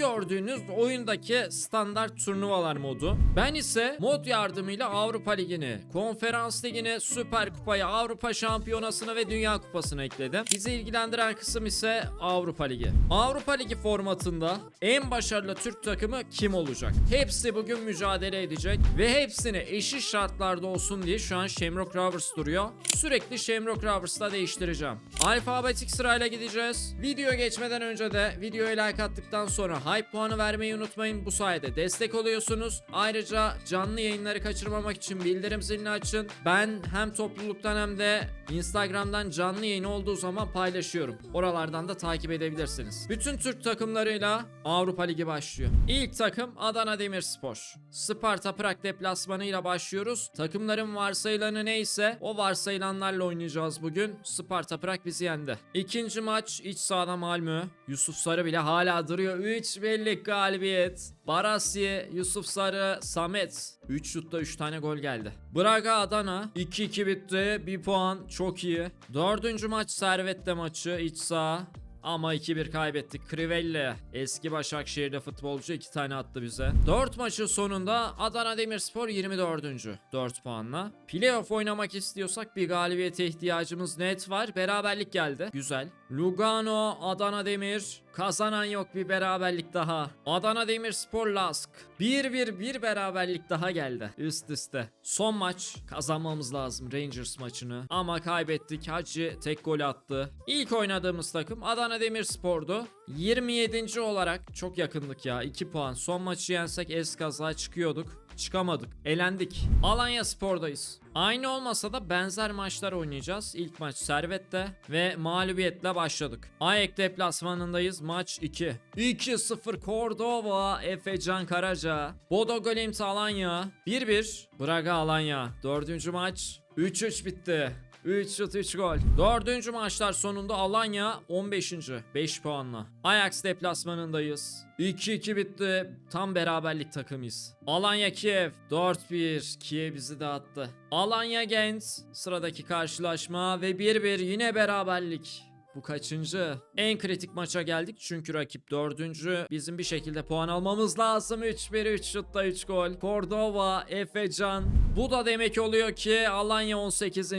gördüğünüz oyundaki standart turnuvalar modu. Ben ise mod yardımıyla Avrupa Ligi'ni, Konferans Ligi'ni, Süper Kupayı, Avrupa Şampiyonası'nı ve Dünya Kupası'nı ekledim. Bizi ilgilendiren kısım ise Avrupa Ligi. Avrupa Ligi formatında en başarılı Türk takımı kim olacak? Hepsi bugün mücadele edecek ve hepsini eşit şartlarda olsun diye şu an Shamrock Rovers duruyor. Sürekli Shamrock Rovers'ta değiştireceğim. Alfabetik sırayla gideceğiz. Video geçmeden önce de videoya like attıktan sonra hype puanı vermeyi unutmayın. Bu sayede destek oluyorsunuz. Ayrıca canlı yayınları kaçırmamak için bildirim zilini açın. Ben hem topluluktan hem de Instagram'dan canlı yayın olduğu zaman paylaşıyorum. Oralardan da takip edebilirsiniz. Bütün Türk takımlarıyla Avrupa Ligi başlıyor. İlk takım Adana Demirspor. Sparta Prag deplasmanıyla başlıyoruz. Takımların varsayılanı neyse o varsayılanlarla oynayacağız bugün. Sparta Prag bizi yendi. İkinci maç iç sahada Malmö. Yusuf Sarı bile hala duruyor. 3 birlik galibiyet. Barasi, Yusuf Sarı, Samet. 3 şutta 3 tane gol geldi. Braga Adana 2-2 bitti. 1 puan çok iyi. Dördüncü maç Servet'te maçı iç saha. Ama 2-1 kaybettik. Crivelli eski Başakşehir'de futbolcu 2 tane attı bize. 4 maçın sonunda Adana Demirspor 24. 4 puanla. Playoff oynamak istiyorsak bir galibiyete ihtiyacımız net var. Beraberlik geldi. Güzel. Lugano, Adana Demir. Kazanan yok bir beraberlik daha. Adana Demirspor Lask. 1-1 bir beraberlik daha geldi. Üst üste. Son maç kazanmamız lazım Rangers maçını. Ama kaybettik. Hacı tek gol attı. İlk oynadığımız takım Adana Demirspor'du. 27. olarak çok yakındık ya. 2 puan. Son maçı yensek eskaza çıkıyorduk. Çıkamadık. Elendik. Alanya Spor'dayız. Aynı olmasa da benzer maçlar oynayacağız. İlk maç Servet'te ve mağlubiyetle başladık. Ayek deplasmanındayız. Maç 2. 2-0 Cordova, Efecan Karaca. Bodo Glimt Alanya. 1-1 Braga Alanya. Dördüncü maç 3-3 bitti. 3 şut 3 gol. Dördüncü maçlar sonunda Alanya 15. 5 puanla. Ajax deplasmanındayız. 2-2 bitti. Tam beraberlik takımıyız. Alanya Kiev 4-1. Kiev bizi dağıttı. Alanya Gent sıradaki karşılaşma ve 1-1 yine beraberlik. Bu kaçıncı? En kritik maça geldik çünkü rakip dördüncü. Bizim bir şekilde puan almamız lazım. 3-1 3 şutta 3 gol. Cordova, Efecan. Bu da demek oluyor ki Alanya 18.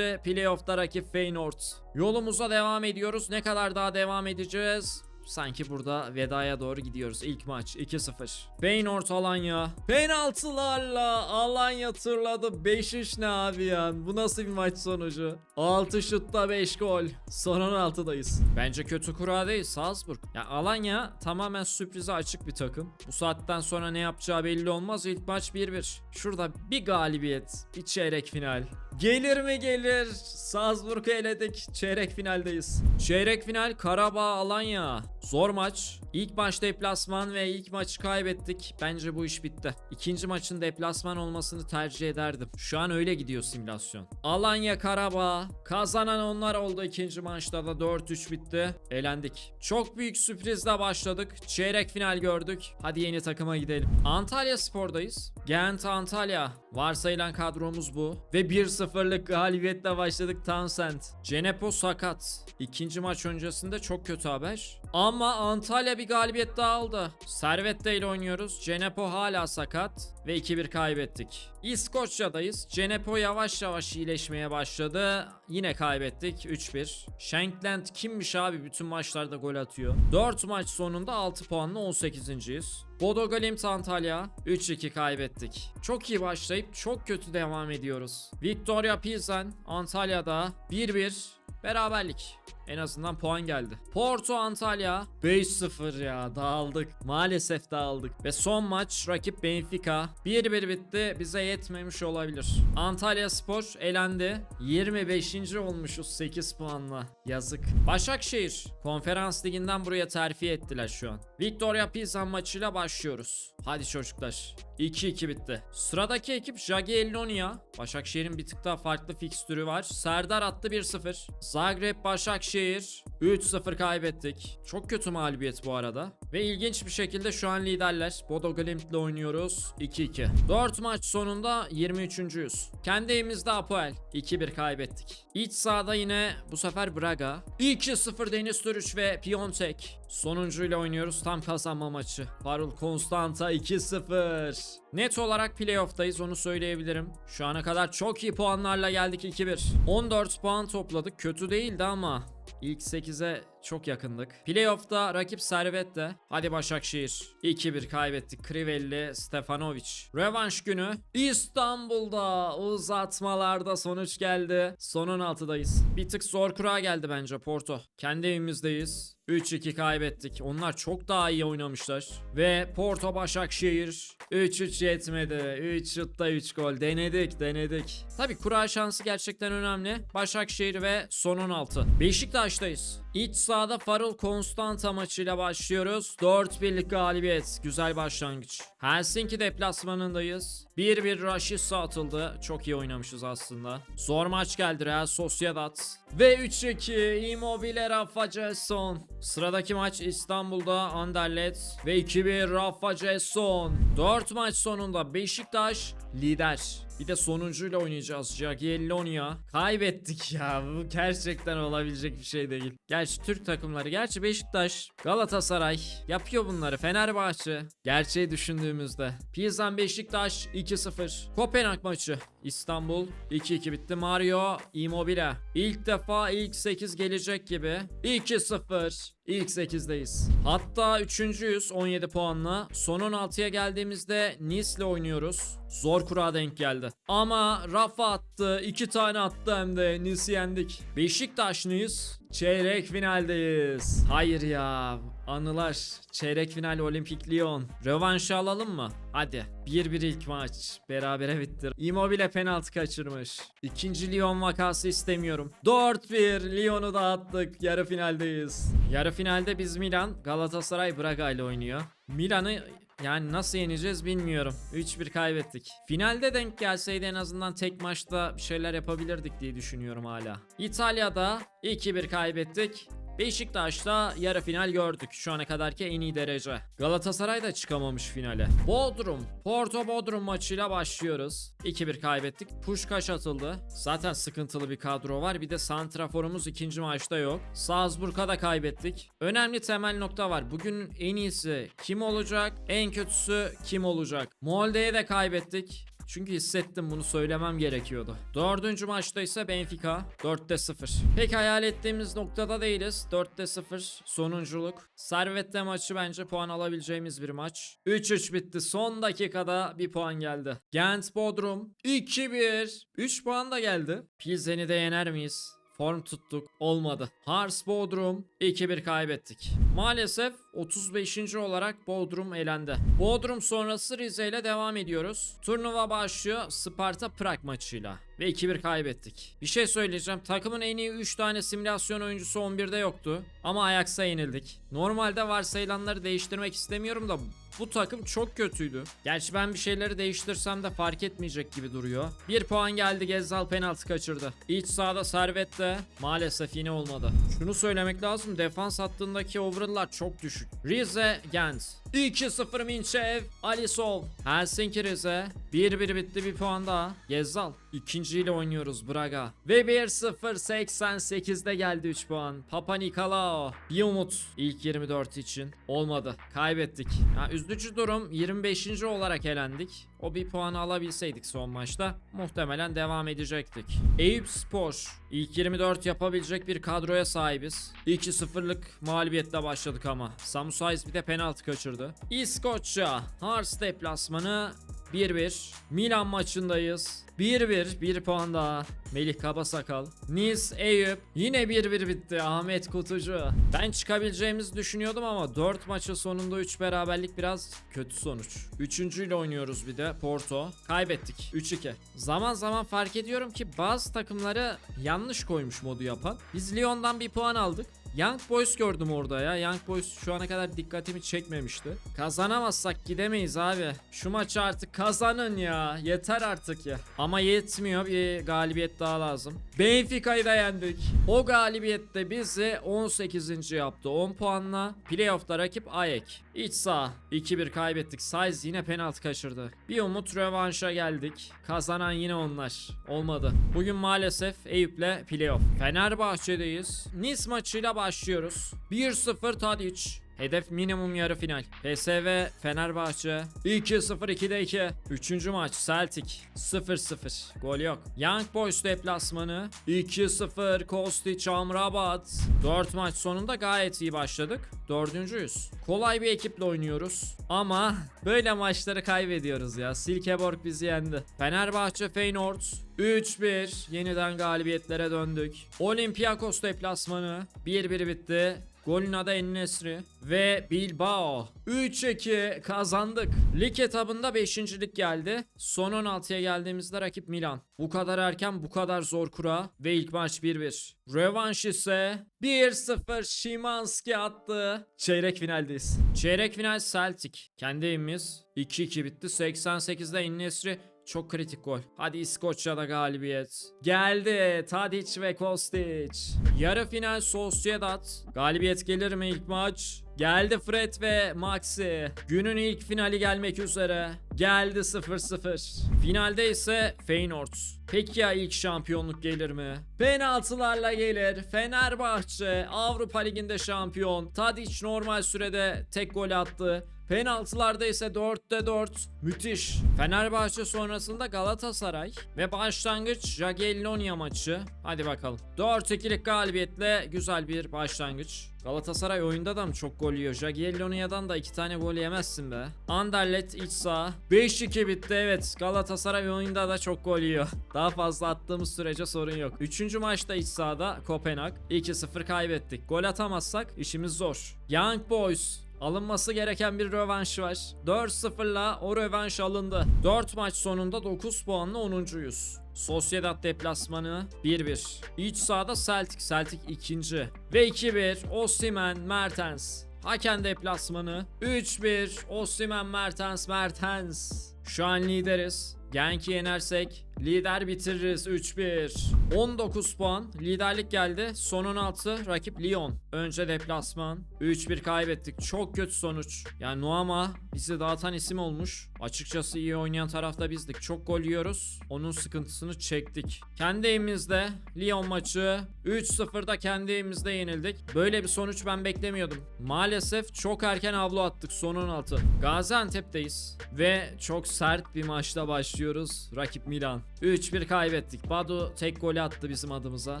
Playoff'ta rakip Feyenoord. Yolumuza devam ediyoruz. Ne kadar daha devam edeceğiz? Sanki burada vedaya doğru gidiyoruz. İlk maç 2-0. Feyenoord Alanya. Penaltılarla Alanya turladı. 5-3 ne abi ya? Bu nasıl bir maç sonucu? 6 şutta 5 gol. Son 16'dayız. Bence kötü kura değil Salzburg. Ya Alanya tamamen sürprize açık bir takım. Bu saatten sonra ne yapacağı belli olmaz. İlk maç 1-1. Şurada bir galibiyet. Bir çeyrek final. Gelir mi gelir? Salzburg'u eledik. Çeyrek finaldeyiz. Çeyrek final Karabağ Alanya. Zor maç. İlk maç deplasman ve ilk maçı kaybettik. Bence bu iş bitti. İkinci maçın deplasman olmasını tercih ederdim. Şu an öyle gidiyor simülasyon. Alanya Karabağ. Kazanan onlar oldu ikinci maçta da 4-3 bitti. Elendik. Çok büyük sürprizle başladık. Çeyrek final gördük. Hadi yeni takıma gidelim. Antalya Spor'dayız. Gent Antalya. Varsayılan kadromuz bu. Ve 1-0'lık galibiyetle başladık Townsend. Cenepo sakat. İkinci maç öncesinde çok kötü haber. Ama Antalya bir galibiyet daha aldı. Servette ile oynuyoruz. Cenepo hala sakat. Ve 2-1 kaybettik. İskoçya'dayız. Cenepo yavaş yavaş iyileşmeye başladı. Yine kaybettik 3-1. Shankland kimmiş abi bütün maçlarda gol atıyor. 4 maç sonunda 6 puanla 18.yiz. Bodo Glimt Antalya 3-2 kaybettik. Çok iyi başlayıp çok kötü devam ediyoruz. Victoria Pilsen Antalya'da 1-1 beraberlik. En azından puan geldi. Porto Antalya 5-0 ya dağıldık. Maalesef dağıldık. Ve son maç rakip Benfica 1-1 bitti. Bize yetmemiş olabilir. Antalya Spor elendi. 25. olmuşuz 8 puanla. Yazık. Başakşehir konferans liginden buraya terfi ettiler şu an. Victoria Pilsen maçıyla başlıyoruz. Hadi çocuklar. 2-2 bitti. Sıradaki ekip Jagi Elnonia. Başakşehir'in bir tık daha farklı fikstürü var. Serdar attı 1-0. Zagreb Başakşehir. 3-0 kaybettik. Çok kötü mağlubiyet bu arada. Ve ilginç bir şekilde şu an liderler. Bodo Glimt'le oynuyoruz. 2-2. 4 maç sonunda 23.yüz. Kendi evimizde Apoel. 2-1 kaybettik. İç sahada yine bu sefer Braga. 2-0 Deniz Türüç ve Piontek. Sonuncuyla oynuyoruz tam kazanma maçı. Farul Konstanta 2-0. Net olarak playoff'tayız onu söyleyebilirim. Şu ana kadar çok iyi puanlarla geldik 2-1. 14 puan topladık. Kötü değildi ama ilk 8'e çok yakındık. Playoff'ta rakip Servet'te. Hadi Başakşehir. 2-1 kaybettik. Krivelli, Stefanovic. Revanş günü. İstanbul'da uzatmalarda sonuç geldi. Son 16'dayız. Bir tık zor kura geldi bence Porto. Kendi evimizdeyiz. 3-2 kaybettik. Onlar çok daha iyi oynamışlar. Ve Porto Başakşehir 3-3 yetmedi. 3 şutta 3 gol. Denedik denedik. Tabi kura şansı gerçekten önemli. Başakşehir ve son 16. Beşiktaş'tayız. İç sahada Farul Konstanta maçıyla başlıyoruz. 4-1'lik galibiyet. Güzel başlangıç. Helsinki deplasmanındayız. 1-1 Rashica atıldı. Çok iyi oynamışız aslında. Zor maç geldi Real Sociedad. Ve 3-2 Immobile Rafa Jason. Sıradaki maç İstanbul'da Anderlecht ve 2-1 Rafa Jason. 4 maç sonunda Beşiktaş lider. Bir de sonuncuyla oynayacağız Jagiellonia. Kaybettik ya. Bu gerçekten olabilecek bir şey değil. Gerçi Türk takımları, gerçi Beşiktaş, Galatasaray yapıyor bunları. Fenerbahçe. Gerçeği düşündüğümüzde. Pilsen Beşiktaş 2-0. Kopenhag maçı. İstanbul 2-2 bitti. Mario Immobile. İlk defa ilk 8 gelecek gibi. 2-0. İlk 8'deyiz. Hatta 3.yüz 17 puanla. Son 16'ya geldiğimizde Nice'le oynuyoruz. Zor kura denk geldi. Ama Rafa attı. 2 tane attı hem de Nice'i yendik. Beşiktaşlıyız. Çeyrek finaldeyiz. Hayır ya. Anılar. Çeyrek final Olimpik Lyon. Rövanşı alalım mı? Hadi. 1-1 ilk maç. Berabere bitti. Immobile penaltı kaçırmış. İkinci Lyon vakası istemiyorum. 4-1 Lyon'u da attık. Yarı finaldeyiz. Yarı finalde biz Milan, Galatasaray Braga ile oynuyor. Milan'ı yani nasıl yeneceğiz bilmiyorum. 3-1 kaybettik. Finalde denk gelseydi en azından tek maçta bir şeyler yapabilirdik diye düşünüyorum hala. İtalya'da 2-1 kaybettik. Beşiktaş'ta yarı final gördük. Şu ana kadarki en iyi derece. Galatasaray da çıkamamış finale. Bodrum. Porto Bodrum maçıyla başlıyoruz. 2-1 kaybettik. Puşkaş atıldı. Zaten sıkıntılı bir kadro var. Bir de santraforumuz ikinci maçta yok. Salzburg'a da kaybettik. Önemli temel nokta var. Bugün en iyisi kim olacak? En kötüsü kim olacak? Molde'ye de kaybettik. Çünkü hissettim bunu söylemem gerekiyordu. Dördüncü maçta ise Benfica 4'te 0. Pek hayal ettiğimiz noktada değiliz. 4'te 0 sonunculuk. Servette maçı bence puan alabileceğimiz bir maç. 3-3 bitti. Son dakikada bir puan geldi. Gent Bodrum 2-1. 3 puan da geldi. Pilsen'i de yener miyiz? Form tuttuk. Olmadı. Hars Bodrum 2-1 kaybettik. Maalesef 35. olarak Bodrum elendi. Bodrum sonrası Rize ile devam ediyoruz. Turnuva başlıyor Sparta Prag maçıyla. Ve 2-1 kaybettik. Bir şey söyleyeceğim. Takımın en iyi 3 tane simülasyon oyuncusu 11'de yoktu. Ama Ajax'a yenildik. Normalde varsayılanları değiştirmek istemiyorum da bu takım çok kötüydü. Gerçi ben bir şeyleri değiştirsem de fark etmeyecek gibi duruyor. Bir puan geldi Gezzal penaltı kaçırdı. İç sahada Servet de maalesef yine olmadı. Şunu söylemek lazım defans hattındaki overall'lar çok düşük. Rize Gent. 2-0 Minçev, Alisov. Helsinki Rize. 1-1 bitti bir puan daha. Gezzal. İkinciyle oynuyoruz Braga. Ve 1-0 88'de geldi 3 puan. Papa Nikolao. Bir umut ilk 24 için. Olmadı. Kaybettik. Ya üzücü durum 25. olarak elendik. O bir puanı alabilseydik son maçta muhtemelen devam edecektik. Eyüp Spor ilk 24 yapabilecek bir kadroya sahibiz. 2-0'lık mağlubiyetle başladık ama. Samu Saiz bir de penaltı kaçırdı. İskoçya Hearts deplasmanı 1-1. Milan maçındayız. 1-1. 1 puan daha. Melih Kabasakal. Nice Eyüp. Yine 1-1 bitti. Ahmet Kutucu. Ben çıkabileceğimizi düşünüyordum ama 4 maçın sonunda 3 beraberlik biraz kötü sonuç. Üçüncüyle oynuyoruz bir de Porto. Kaybettik. 3-2. Zaman zaman fark ediyorum ki bazı takımları yanlış koymuş modu yapan. Biz Lyon'dan bir puan aldık. Young Boys gördüm orada ya. Young Boys şu ana kadar dikkatimi çekmemişti. Kazanamazsak gidemeyiz abi. Şu maçı artık kazanın ya. Yeter artık ya. Ama yetmiyor. Bir galibiyet daha lazım. Benfica'yı da yendik. O galibiyette bizi 18. yaptı 10 puanla. Playoff'ta rakip Ayek. İç sağ 2-1 kaybettik. Size yine penaltı kaçırdı. Bir umut rövanşa geldik. Kazanan yine onlar. Olmadı. Bugün maalesef Eyüp'le playoff. Fenerbahçe'deyiz. Nice maçıyla başlıyoruz. 1-0 Tadic. Hedef minimum yarı final. PSV Fenerbahçe 2-0 2'de 2. Üçüncü maç Celtic 0-0. Gol yok. Young Boys deplasmanı 2-0 Kostic Amrabat. 4 maç sonunda gayet iyi başladık. Dördüncüyüz. Kolay bir ekiple oynuyoruz. Ama böyle maçları kaybediyoruz ya. Silkeborg bizi yendi. Fenerbahçe Feyenoord 3-1 yeniden galibiyetlere döndük. Olympiakos deplasmanı 1-1 bitti. Golün adı Ennesri ve Bilbao. 3-2 kazandık. Lig etabında 5. lig geldi. Son 16'ya geldiğimizde rakip Milan. Bu kadar erken bu kadar zor kura ve ilk maç 1-1. Rövanş ise 1-0 Şimanski attı. Çeyrek finaldeyiz. Çeyrek final Celtic. Kendi evimiz 2-2 bitti. 88'de Ennesri çok kritik gol. Hadi İskoçya'da galibiyet. Geldi Tadic ve Kostic. Yarı final Sociedad. Galibiyet gelir mi ilk maç? Geldi Fred ve Maxi. Günün ilk finali gelmek üzere. Geldi 0-0. Finalde ise Feyenoord. Peki ya ilk şampiyonluk gelir mi? Penaltılarla gelir. Fenerbahçe Avrupa Ligi'nde şampiyon. Tadic normal sürede tek gol attı. Penaltılarda ise 4'te 4. Müthiş. Fenerbahçe sonrasında Galatasaray ve başlangıç Jagiellonia maçı. Hadi bakalım. 4-2'lik galibiyetle güzel bir başlangıç. Galatasaray oyunda da mı çok gol yiyor? Jagiellonia'dan da 2 tane gol yemezsin be. Anderlet iç saha. 5-2 bitti evet. Galatasaray oyunda da çok gol yiyor. Daha fazla attığımız sürece sorun yok. 3. maçta iç sahada Kopenhag. 2-0 kaybettik. Gol atamazsak işimiz zor. Young Boys Alınması gereken bir rövanş var. 4-0'la o rövanş alındı. 4 maç sonunda 9 puanla 10.yüz. Sociedad deplasmanı 1-1. İç sahada Celtic, Celtic ikinci. Ve 2-1 Osimhen, Mertens. Haken deplasmanı 3-1 Osimhen, Mertens, Mertens. Şu an lideriz. Genk'i yenersek lider bitiririz 3-1. 19 puan liderlik geldi. Son 16 rakip Lyon. Önce deplasman. 3-1 kaybettik. Çok kötü sonuç. Yani Nuama bizi dağıtan isim olmuş. Açıkçası iyi oynayan tarafta bizdik. Çok gol yiyoruz. Onun sıkıntısını çektik. Kendi evimizde Lyon maçı 3-0'da kendi evimizde yenildik. Böyle bir sonuç ben beklemiyordum. Maalesef çok erken avlu attık son 16. Gaziantep'teyiz. Ve çok sert bir maçla başlıyoruz. Rakip Milan. 3-1 kaybettik. Badu tek golü attı bizim adımıza.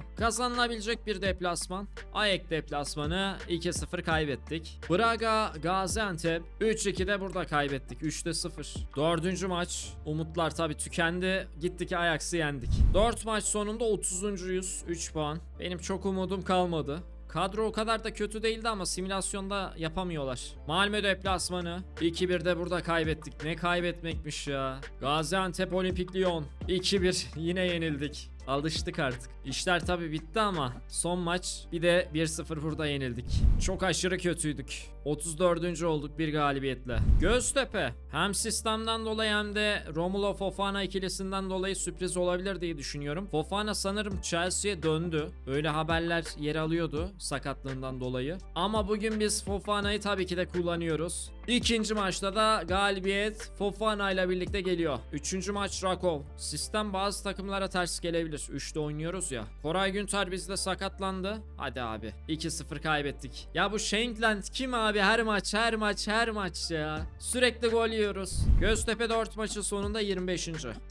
Kazanılabilecek bir deplasman. Ayek deplasmanı 2-0 kaybettik. Braga, Gaziantep 3-2'de burada kaybettik. 3'te 0. Dördüncü maç. Umutlar tabi tükendi. Gittik Ajax'ı yendik. 4 maç sonunda 30.yüz. 3 puan. Benim çok umudum kalmadı. Kadro o kadar da kötü değildi ama simülasyonda yapamıyorlar. Malmö deplasmanı 2-1'de burada kaybettik. Ne kaybetmekmiş ya. Gaziantep Olimpik Lyon 2-1 yine yenildik. Alıştık artık. İşler tabi bitti ama son maç bir de 1-0 burada yenildik. Çok aşırı kötüydük. 34. olduk bir galibiyetle. Göztepe hem sistemden dolayı hem de Romulo Fofana ikilisinden dolayı sürpriz olabilir diye düşünüyorum. Fofana sanırım Chelsea'ye döndü. Öyle haberler yer alıyordu sakatlığından dolayı. Ama bugün biz Fofana'yı tabii ki de kullanıyoruz. İkinci maçta da galibiyet Fofana ile birlikte geliyor. Üçüncü maç Rakov. Sistem bazı takımlara ters gelebilir. Üçte oynuyoruz ya. Koray Günter bizde sakatlandı. Hadi abi. 2-0 kaybettik. Ya bu Shankland kim abi? Her maç, her maç, her maç ya. Sürekli gol yiyoruz. Göztepe 4 maçı sonunda 25.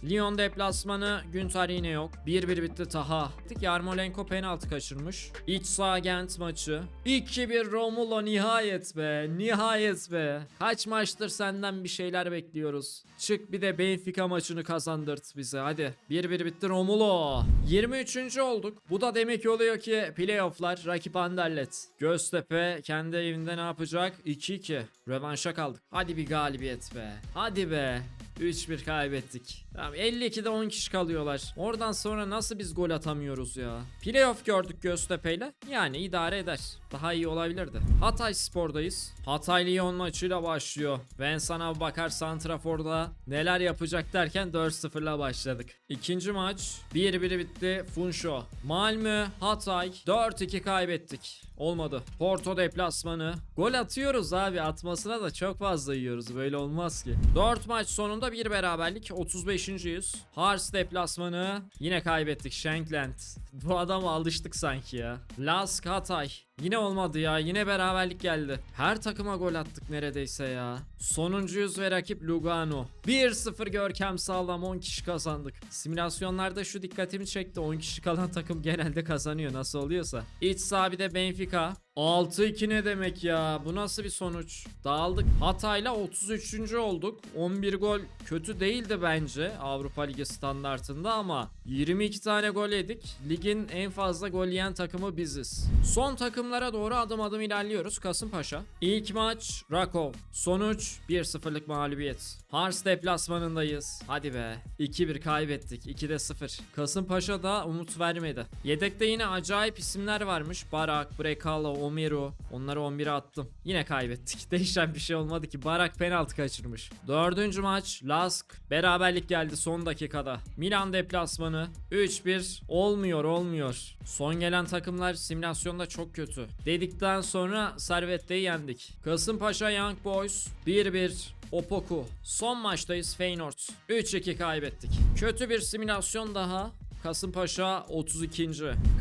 Lyon deplasmanı Günter yine yok. 1-1 bitti Taha. Yarmolenko penaltı kaçırmış. İç sağ Gent maçı. 2-1 Romulo nihayet be. Nihayet be. Kaç maçtır senden bir şeyler bekliyoruz. Çık bir de Benfica maçını kazandırt bize hadi. 1-1 bitti Romulo. 23. olduk. Bu da demek oluyor ki playofflar rakip Anderlet. Göztepe kendi evinde ne yapacak? 2-2. Rövanşa kaldık. Hadi bir galibiyet be. Hadi be. 3-1 kaybettik. Tamam 52'de 10 kişi kalıyorlar. Oradan sonra nasıl biz gol atamıyoruz ya? Playoff gördük Göztepe'yle. Yani idare eder. Daha iyi olabilirdi. Hatay Spor'dayız. Hatay Lyon maçıyla başlıyor. Vincent Abubakar Santrafor'da neler yapacak derken 4-0'la başladık. İkinci maç 1-1 bitti. Funşo. Malmö, Hatay 4-2 kaybettik. Olmadı. Porto deplasmanı. Gol atıyoruz abi. Atmasına da çok fazla yiyoruz. Böyle olmaz ki. 4 maç sonunda bir beraberlik. 35. yüz. Hars deplasmanı. Yine kaybettik. Shankland. Bu adama alıştık sanki ya. Lask Hatay. Yine olmadı ya. Yine beraberlik geldi. Her takıma gol attık neredeyse ya. Sonuncuyuz ve rakip Lugano. 1-0 Görkem sağlam 10 kişi kazandık. Simülasyonlarda şu dikkatimi çekti. 10 kişi kalan takım genelde kazanıyor nasıl oluyorsa. İç saha de Benfica. 6-2 ne demek ya? Bu nasıl bir sonuç? Dağıldık. Hatay'la 33. olduk. 11 gol kötü değildi bence Avrupa Ligi standartında ama 22 tane gol yedik. Ligin en fazla gol yiyen takımı biziz. Son takımlara doğru adım adım ilerliyoruz. Kasımpaşa. İlk maç Rakov. Sonuç 1-0'lık mağlubiyet. Hars deplasmanındayız. Hadi be. 2-1 kaybettik. 2'de 0. Kasımpaşa da umut vermedi. Yedekte yine acayip isimler varmış. Barak, Brekalo, Omiru. Onları 11'e attım. Yine kaybettik. Değişen bir şey olmadı ki. Barak penaltı kaçırmış. Dördüncü maç Lask. Beraberlik geldi son dakikada. Milan deplasmanı. 3-1. Olmuyor olmuyor. Son gelen takımlar simülasyonda çok kötü. Dedikten sonra Servette'yi yendik. Kasımpaşa Young Boys 1-1. Opoku. Son maçtayız Feyenoord. 3-2 kaybettik. Kötü bir simülasyon daha. Kasımpaşa 32.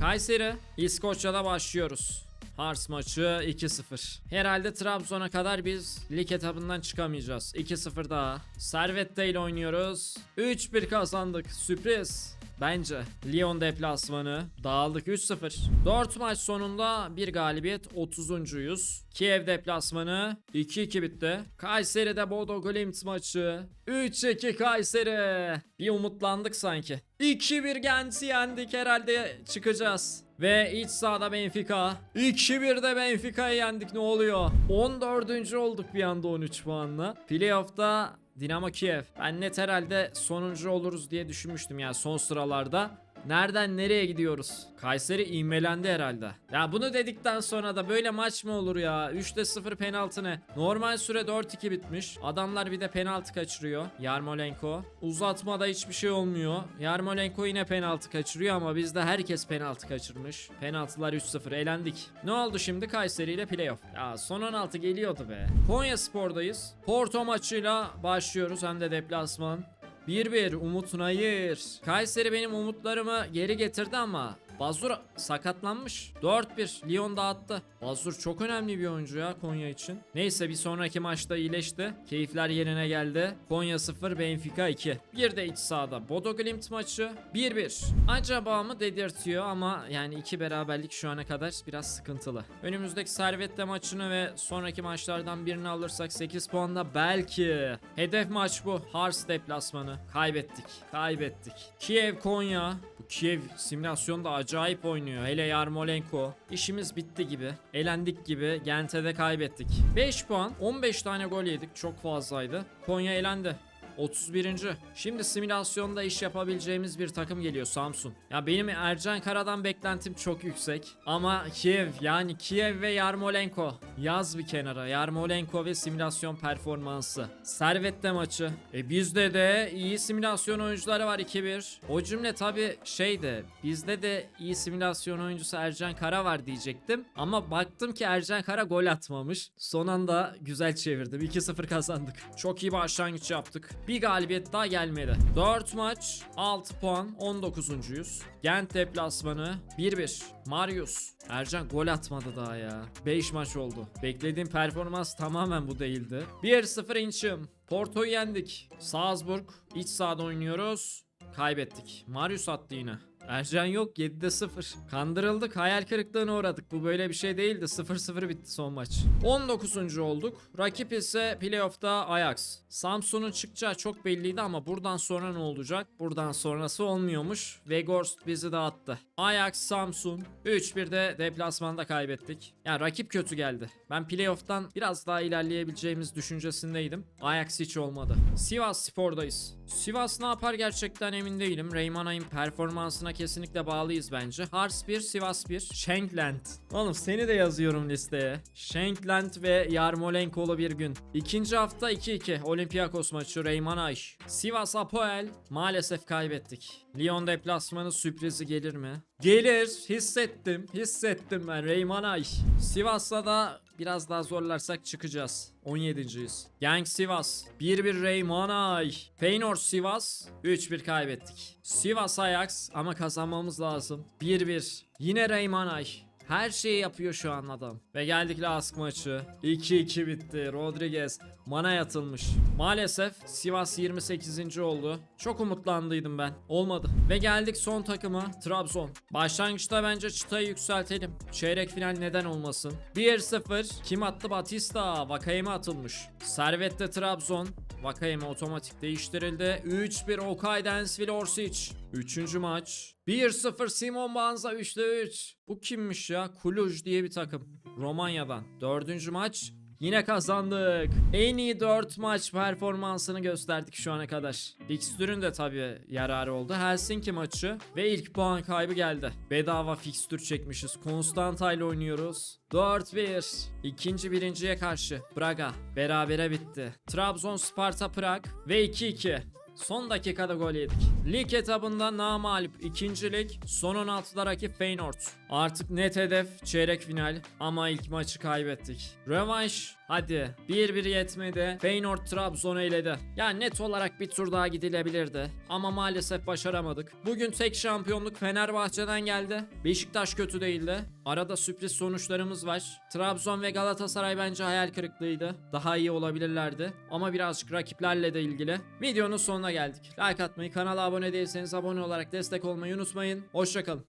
Kayseri. İskoçya'da başlıyoruz. Hars maçı 2-0. Herhalde Trabzon'a kadar biz lig etabından çıkamayacağız. 2-0 daha. Servette ile oynuyoruz. 3-1 kazandık. Sürpriz. Bence. Lyon deplasmanı. Dağıldık 3-0. 4 maç sonunda bir galibiyet 30.yüz. Kiev deplasmanı 2-2 bitti. Kayseri'de Bodo Glimt maçı. 3-2 Kayseri. Bir umutlandık sanki. 2-1 Gent'i yendik herhalde çıkacağız. Ve iç sahada Benfica. 2-1'de Benfica'yı yendik ne oluyor? 14. olduk bir anda 13 puanla. Playoff'ta Dinamo Kiev. Ben net herhalde sonuncu oluruz diye düşünmüştüm ya son sıralarda. Nereden nereye gidiyoruz? Kayseri ivmelendi herhalde. Ya bunu dedikten sonra da böyle maç mı olur ya? 3'te 0 penaltı ne? Normal süre 4-2 bitmiş. Adamlar bir de penaltı kaçırıyor. Yarmolenko. Uzatmada hiçbir şey olmuyor. Yarmolenko yine penaltı kaçırıyor ama bizde herkes penaltı kaçırmış. Penaltılar 3-0 elendik. Ne oldu şimdi Kayseri ile playoff? Ya son 16 geliyordu be. Konya Spor'dayız. Porto maçıyla başlıyoruz hem de deplasman. 1-1 Umut Nayır. Kayseri benim umutlarımı geri getirdi ama Bazur sakatlanmış. 4-1 Lyon dağıttı. Bazur çok önemli bir oyuncu ya Konya için. Neyse bir sonraki maçta iyileşti. Keyifler yerine geldi. Konya 0 Benfica 2. Bir de iç sahada Bodo Glimt maçı 1-1. Acaba mı dedirtiyor ama yani iki beraberlik şu ana kadar biraz sıkıntılı. Önümüzdeki Servette maçını ve sonraki maçlardan birini alırsak 8 puanla belki. Hedef maç bu. Hars deplasmanı. Kaybettik. Kaybettik. Kiev Konya. Bu Kiev simülasyonda acayip oynuyor. Hele Yarmolenko. İşimiz bitti gibi. Elendik gibi. Gent'e de kaybettik. 5 puan. 15 tane gol yedik. Çok fazlaydı. Konya elendi. 31. Şimdi simülasyonda iş yapabileceğimiz bir takım geliyor Samsun. Ya benim Ercan Kara'dan beklentim çok yüksek. Ama Kiev yani Kiev ve Yarmolenko. Yaz bir kenara. Yarmolenko ve simülasyon performansı. Servette maçı. E bizde de iyi simülasyon oyuncuları var 2-1. O cümle tabi şeydi. Bizde de iyi simülasyon oyuncusu Ercan Kara var diyecektim. Ama baktım ki Ercan Kara gol atmamış. Son anda güzel çevirdim. 2-0 kazandık. Çok iyi başlangıç yaptık. Bir galibiyet daha gelmedi. 4 maç 6 puan 19.yüz. Gent deplasmanı 1-1. Marius. Ercan gol atmadı daha ya. 5 maç oldu. Beklediğim performans tamamen bu değildi. 1-0 inçim. Porto'yu yendik. Salzburg. iç sahada oynuyoruz. Kaybettik. Marius attı yine. Ercan yok 7'de 0. Kandırıldık hayal kırıklığına uğradık. Bu böyle bir şey değildi. 0-0 bitti son maç. 19. olduk. Rakip ise playoff'ta Ajax. Samsun'un çıkacağı çok belliydi ama buradan sonra ne olacak? Buradan sonrası olmuyormuş. Weghorst bizi dağıttı. Ajax Samsun 3-1'de deplasmanda kaybettik. Yani rakip kötü geldi. Ben playoff'tan biraz daha ilerleyebileceğimiz düşüncesindeydim. Ajax hiç olmadı. Sivas Spor'dayız. Sivas ne yapar gerçekten emin değilim. Reymanay'ın performansına kesinlikle bağlıyız bence. Hars 1, Sivas 1. Shankland. Oğlum seni de yazıyorum listeye. Shankland ve Yarmolenko'lu bir gün. İkinci hafta 2-2. Olympiakos maçı Reymanay. Sivas Apoel. Maalesef kaybettik. Lyon deplasmanı sürprizi gelir mi? Gelir. Hissettim. Hissettim ben. Reymanay. Sivas'la da biraz daha zorlarsak çıkacağız. 17.yiz. Genk Sivas 1-1 Reymanay. Feyenoord Sivas 3-1 kaybettik. Sivas Ajax ama kazanmamız lazım. 1-1. Yine Reymanay. Her şeyi yapıyor şu an adam. Ve geldik Lask maçı. 2-2 bitti. Rodriguez mana yatılmış. Maalesef Sivas 28. oldu. Çok umutlandıydım ben. Olmadı. Ve geldik son takıma Trabzon. Başlangıçta bence çıtayı yükseltelim. Çeyrek final neden olmasın. 1-0. Kim attı? Batista. Vakayeme atılmış. Servette Trabzon. Vakayeme otomatik değiştirildi. 3-1 Okay Densville Orsic. Üçüncü maç. 1-0 Simon Banza 3'te 3. Bu kimmiş ya? Kuluj diye bir takım. Romanya'dan. Dördüncü maç. Yine kazandık. En iyi 4 maç performansını gösterdik şu ana kadar. Fikstürün de tabii yararı oldu. Helsinki maçı ve ilk puan kaybı geldi. Bedava fikstür çekmişiz. Konstanta ile oynuyoruz. 4-1. İkinci birinciye karşı. Braga. Berabere bitti. Trabzon Sparta Prag ve 2-2. Son dakikada gol yedik. Lig etabında namalip ikincilik, son 16'da rakip Feyenoord. Artık net hedef çeyrek final ama ilk maçı kaybettik. Rövanş hadi 1-1 yetmedi. Feyenoord Trabzon eyledi. Yani net olarak bir tur daha gidilebilirdi ama maalesef başaramadık. Bugün tek şampiyonluk Fenerbahçe'den geldi. Beşiktaş kötü değildi. Arada sürpriz sonuçlarımız var. Trabzon ve Galatasaray bence hayal kırıklığıydı. Daha iyi olabilirlerdi. Ama birazcık rakiplerle de ilgili. Videonun sonuna geldik. Like atmayı, kanala abone değilseniz abone olarak destek olmayı unutmayın. Hoşçakalın.